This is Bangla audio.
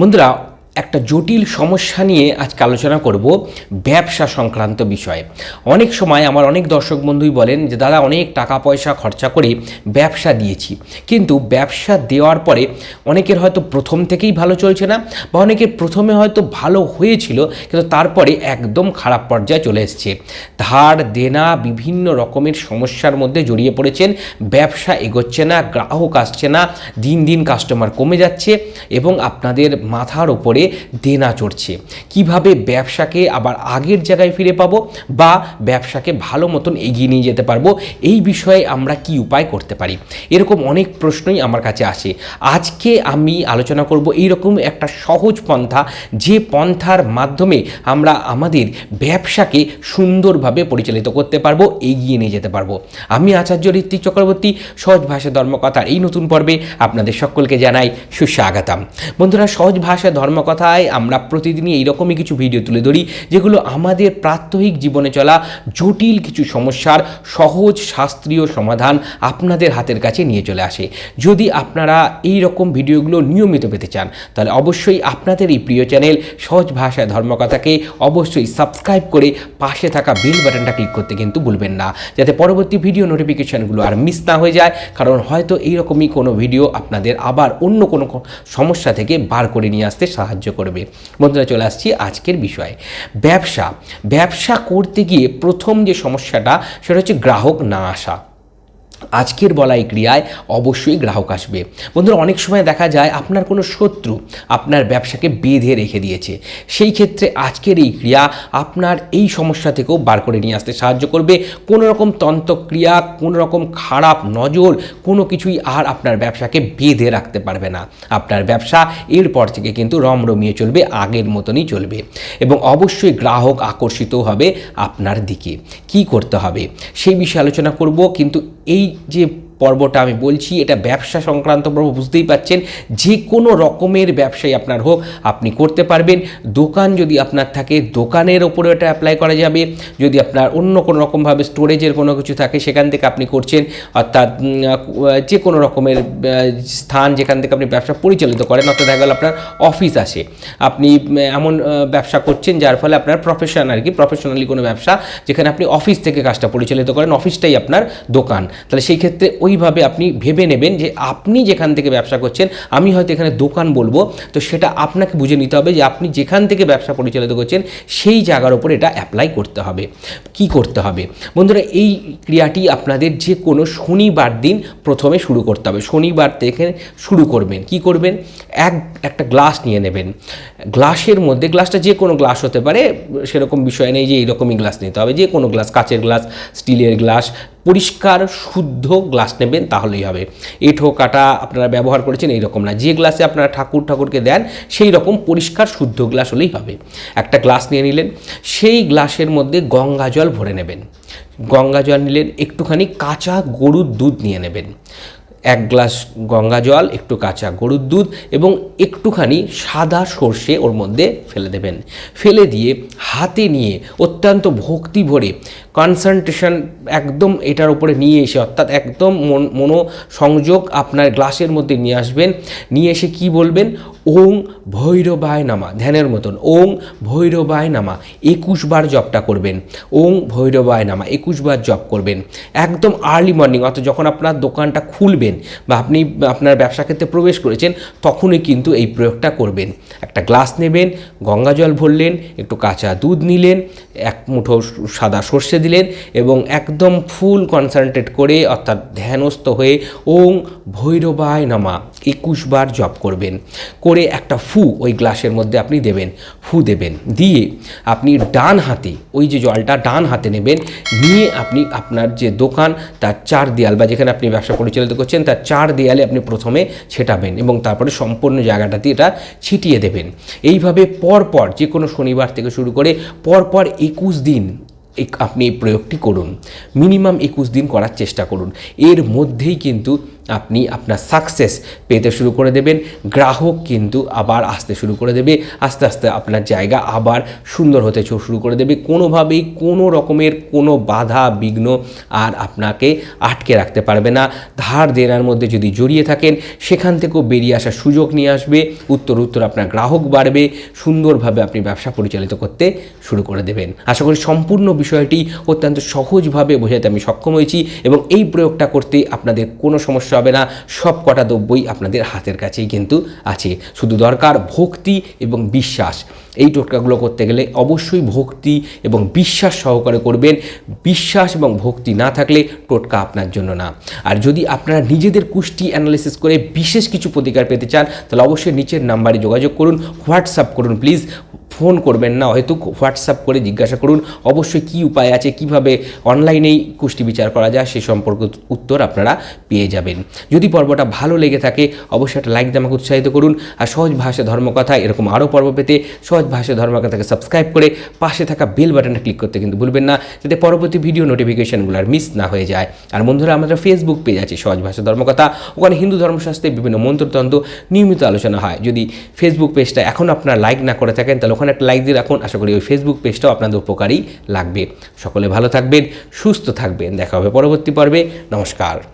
বন্ধুরা একটা জটিল সমস্যা নিয়ে আজকে আলোচনা করব ব্যবসা সংক্রান্ত বিষয়ে। অনেক সময় আমার অনেক দর্শক বন্ধুই বলেন যে, দাদা, অনেক টাকা পয়সা খরচা করে ব্যবসা দিয়েছি। কিন্তু ব্যবসা দেওয়ার পরে অনেকের হয়তো প্রথম থেকেই ভালো চলছে না বা অনেকের প্রথমে হয়তো ভালো হয়েছিল, কিন্তু তারপরে একদম খারাপ পর্যায়ে চলে এসছে। ধার, দেনা, বিভিন্ন রকমের সমস্যার মধ্যে জড়িয়ে পড়েছেন। ব্যবসা এগোচ্ছে না, গ্রাহক আসছে না, দিন দিন কাস্টমার কমে যাচ্ছে এবং আপনাদের মাথার ওপরে দেনা চড়ছে কীভাবে ব্যবসাকে আবার আগের জায়গায় ফিরে পাবো বা ব্যবসাকে ভালো মতন এগিয়ে নিয়ে যেতে পারব, এই বিষয়ে আমরা কি উপায় করতে পারি? এরকম অনেক প্রশ্নই আমার কাছে আসে। আজকে আমি আলোচনা করব এইরকম একটা সহজ পন্থা, যে পন্থার মাধ্যমে আমরা আমাদের ব্যবসাকে সুন্দরভাবে পরিচালিত করতে পারব, এগিয়ে নিয়ে যেতে পারব। আমি আচার্য ঋত্বিক চক্রবর্তী, সহজ ভাষা ধর্মকথার এই নতুন পর্বে আপনাদের সকলকে জানাই সুস্বাগতম। বন্ধুরা, সহজ ভাষা ধর্মকথায় আমরা প্রতিদিনই এইরকমই কিছু ভিডিও তুলে ধরি, যেগুলো আমাদের প্রাত্যহিক জীবনে চলা জটিল কিছু সমস্যার সহজ শাস্ত্রীয় সমাধান আপনাদের হাতের কাছে নিয়ে চলে আসে। যদি আপনারা এই রকম ভিডিওগুলো নিয়মিত পেতে চান, তাহলে অবশ্যই আপনাদের এই প্রিয় চ্যানেল সহজ ভাষায় ধর্মকথাকে অবশ্যই সাবস্ক্রাইব করে পাশে থাকা বেল বাটনটা ক্লিক করতে কিন্তু ভুলবেন না, যাতে পরবর্তী ভিডিও নোটিফিকেশানগুলো আর মিস না হয়ে যায়, কারণ হয়তো এইরকমই কোনো ভিডিও আপনাদের আবার অন্য কোনো সমস্যা থেকে বার করে নিয়ে আসতে সাহায্য করবে। বন্ধুরা, চলে আসছি আজকের বিষয়ে। ব্যবসা। ব্যবসা করতে গিয়ে প্রথম যে সমস্যাটা, সেটা হচ্ছে গ্রাহক না আসা। আজকের বলা এই ক্রিয়ায় অবশ্যই গ্রাহক আসবে। বন্ধুরা, অনেক সময় দেখা যায় আপনার কোনো শত্রু আপনার ব্যবসাকে বেঁধে রেখে দিয়েছে। সেই ক্ষেত্রে আজকের এই ক্রিয়া আপনার এই সমস্যা থেকেও বার করে নিয়ে আসতে সাহায্য করবে। কোনো রকম তন্ত্রক্রিয়া, কোনো রকম খারাপ নজর, কোনো কিছুই আর আপনার ব্যবসাকে বেঁধে রাখতে পারবে না। আপনার ব্যবসা এরপর থেকে কিন্তু রমরমিয়ে চলবে, আগের মতনই চলবে এবং অবশ্যই গ্রাহক আকর্ষিত হবে আপনার দিকে। কি করতে হবে? সেই বিষয়ে আলোচনা করব, কিন্তু এই যে পর্বটা আমি বলছি, এটা ব্যবসা সংক্রান্ত পর্ব, বুঝতেই পাচ্ছেন যে কোনো রকমের ব্যবসায়ী আপনার হোক, আপনি করতে পারবেন। দোকান যদি আপনার থাকে, দোকানের ওপরে এটা অ্যাপ্লাই করা যাবে। যদি আপনার অন্য কোনো রকমভাবে স্টোরেজের কোনো কিছু থাকে, সেখান থেকে আপনি করছেন, অর্থাৎ যে কোনো রকমের স্থান যেখান থেকে আপনি ব্যবসা পরিচালিত করেন, অর্থাৎ দেখা গেল আপনার অফিস আসে আপনি এমন ব্যবসা করছেন, যার ফলে আপনার প্রফেশন আর কি প্রফেশনালি কোনো ব্যবসা যেখানে আপনি অফিস থেকে কাজটা পরিচালিত করেন অফিসটাই আপনার দোকান। তাহলে সেই ক্ষেত্রে ওইভাবে আপনি ভেবে নেবেন যে আপনি যেখান থেকে ব্যবসা করছেন, আমি হয়তো এখানে দোকান বলব, তো সেটা আপনাকে বুঝে নিতে হবে যে আপনি যেখান থেকে ব্যবসা পরিচালিত করছেন, সেই জায়গার উপর এটা অ্যাপ্লাই করতে হবে। কি করতে হবে? বন্ধুরা, এই ক্রিয়াটি আপনাদের যে কোনো শনিবার দিন প্রথমে শুরু করতে হবে। শনিবার থেকে শুরু করবেন। কি করবেন? এক, একটা গ্লাস নিয়ে নেবেন। গ্লাসের মধ্যে গ্লাসটা যে কোনো গ্লাস হতে পারে, সেরকম বিষয় নেই যে এইরকমই গ্লাস নিতে হবে। যে কোনো গ্লাস কাচের গ্লাস স্টিলের গ্লাস পরিষ্কার, শুদ্ধ গ্লাস নেবেন, তাহলেই হবে। এঁঠো, কাটা আপনারা ব্যবহার করেছেন এই রকম না। যে গ্লাসে আপনারা ঠাকুর ঠাকুরকে দেন, সেই রকম পরিষ্কার, শুদ্ধ গ্লাস হলেই হবে। একটা গ্লাস নিয়ে নিলেন, সেই গ্লাসের মধ্যে গঙ্গা জল ভরে নেবেন। গঙ্গা জল নিলেন, একটুখানি কাঁচা গরুর দুধ নিয়ে নেবেন। এক গ্লাস গঙ্গা জল, একটু কাঁচা গরুর দুধ এবং একটুখানি সাদা সর্ষে ওর মধ্যে ফেলে দেবেন। ফেলে দিয়ে হাতে নিয়ে অত্যন্ত ভক্তি ভরে কনসেন্ট্রেশন একদম এটার উপরে নিয়ে এসে অর্থাৎ একদম মন সংযোগ আপনার গ্লাসের মধ্যে নিয়ে আসবেন। নিয়ে এসে কি বলবেন? ওং ভৈরবায় নামা, ধ্যানের মতন, ওং ভৈরবায় নামা, একুশ বার জপটা করবেন। ওং ভৈরবায় নামা, একুশ বার জপ করবেন। একদম আর্লি মর্নিং অর্থাৎ যখন আপনার দোকানটা খুলবেন বা আপনি আপনার ব্যবসা ক্ষেত্রে প্রবেশ করেছেন, তখনই কিন্তু এই প্রয়োগটা করবেন। একটা গ্লাস নেবেন, গঙ্গা জল ভরলেন, একটু কাঁচা দুধ নিলেন, এক মুঠো সাদা সর্ষে দিলেন এবং একদম ফুল কনসেন্ট্রেট করে অর্থাৎ ধ্যানস্থ হয়ে ওং ভৈরবায় নামা, একুশ বার জপ করবেন। করে একটা ফু ওই গ্লাসের মধ্যে আপনি দেবেন, ফু দেবেন। দিয়ে আপনি ডান হাতে, ওই যে জলটা ডান হাতে নেবেন, নিয়ে আপনি আপনার যে দোকান, তার চার দেয়াল বা যেখানে আপনি ব্যবসা পরিচালিত করছেন, তার চার দেয়ালে আপনি প্রথমে ছেটাবেন এবং তারপরে সম্পূর্ণ জায়গাটাতে এটা ছিটিয়ে দেবেন। এইভাবে পরপর যে কোনো শনিবার থেকে শুরু করে পরপর একুশ দিন আপনি এই প্রয়োগটি করুন। মিনিমাম একুশ দিন করার চেষ্টা করুন। এর মধ্যেই কিন্তু আপনি আপনার সাকসেস পেতে শুরু করে দেবেন। গ্রাহক কিন্তু আবার আসতে শুরু করে দেবে। আস্তে আস্তে আপনার জায়গা আবার সুন্দর হতে শুরু করে দেবে। কোনোভাবেই কোনো রকমের কোনো বাধা, বিঘ্ন আর আপনাকে আটকে রাখতে পারবে না। ধার দেনার মধ্যে যদি জড়িয়ে থাকেন, সেখান থেকেও বেরিয়ে আসার সুযোগ নিয়ে আসবে। উত্তর উত্তর আপনার গ্রাহক বাড়বে। সুন্দরভাবে আপনি ব্যবসা পরিচালিত করতে শুরু করে দেবেন। আশা করি সম্পূর্ণ বিষয়টি অত্যন্ত সহজভাবে বোঝাতে আমি সক্ষম হয়েছি এবং এই প্রয়োগটা করতে আপনাদের কোনো সমস্যা হবে না। সব কটা দ্রব্যই আপনাদের হাতের কাছেই কিন্তু আছে। শুধু দরকার ভক্তি এবং বিশ্বাস। এই টোটকাগুলো করতে গেলে অবশ্যই ভক্তি এবং বিশ্বাস সহকারে করবেন। বিশ্বাস এবং ভক্তি না থাকলে টোটকা আপনার জন্য না। আর যদি আপনারা নিজেদের কুষ্টি অ্যানালিসিস করে বিশেষ কিছু প্রতিকার পেতে চান, তাহলে অবশ্যই নিচের নাম্বারে যোগাযোগ করুন হোয়াটসঅ্যাপ করুন প্লিজ ফোন করবেন না, হয়তো হোয়াটসঅ্যাপ করে জিজ্ঞাসা করুন। অবশ্যই কি উপায় আছে, কীভাবে অনলাইনেই কুষ্টি বিচার করা যায়, সে সম্পর্কে উত্তর আপনারা পেয়ে যাবেন। যদি পর্বটা ভালো লেগে থাকে, অবশ্যই একটা লাইক দিয়ে আমাকে উৎসাহিত করুন। আর সহজ ভাষা ধর্মকথা, এরকম আরও পর্ব পেতে সহজ ভাষা ধর্মকথাকে সাবস্ক্রাইব করে পাশে থাকা বেল বাটনে ক্লিক করতে কিন্তু ভুলবেন না, যাতে পরবর্তী ভিডিও নোটিফিকেশনগুলো আর মিস না হয়ে যায়। আর বন্ধুরা, আমাদের ফেসবুক পেজ আছে সহজ ভাষা ধর্মকথা। ওখানে হিন্দু ধর্মশাস্ত্রে বিভিন্ন মন্ত্রতন্ত্র নিয়মিত আলোচনা হয়। যদি ফেসবুক পেজটা এখন আপনারা লাইক না করে থাকেন, তাহলে ওখানে একটা লাইক দিয়ে রাখুন। আশা করি ওই ফেসবুক পেজটাও আপনাদের উপকারী লাগবে। সকলে ভালো থাকবেন, সুস্থ থাকবেন। দেখা হবে পরবর্তী পর্বে। নমস্কার।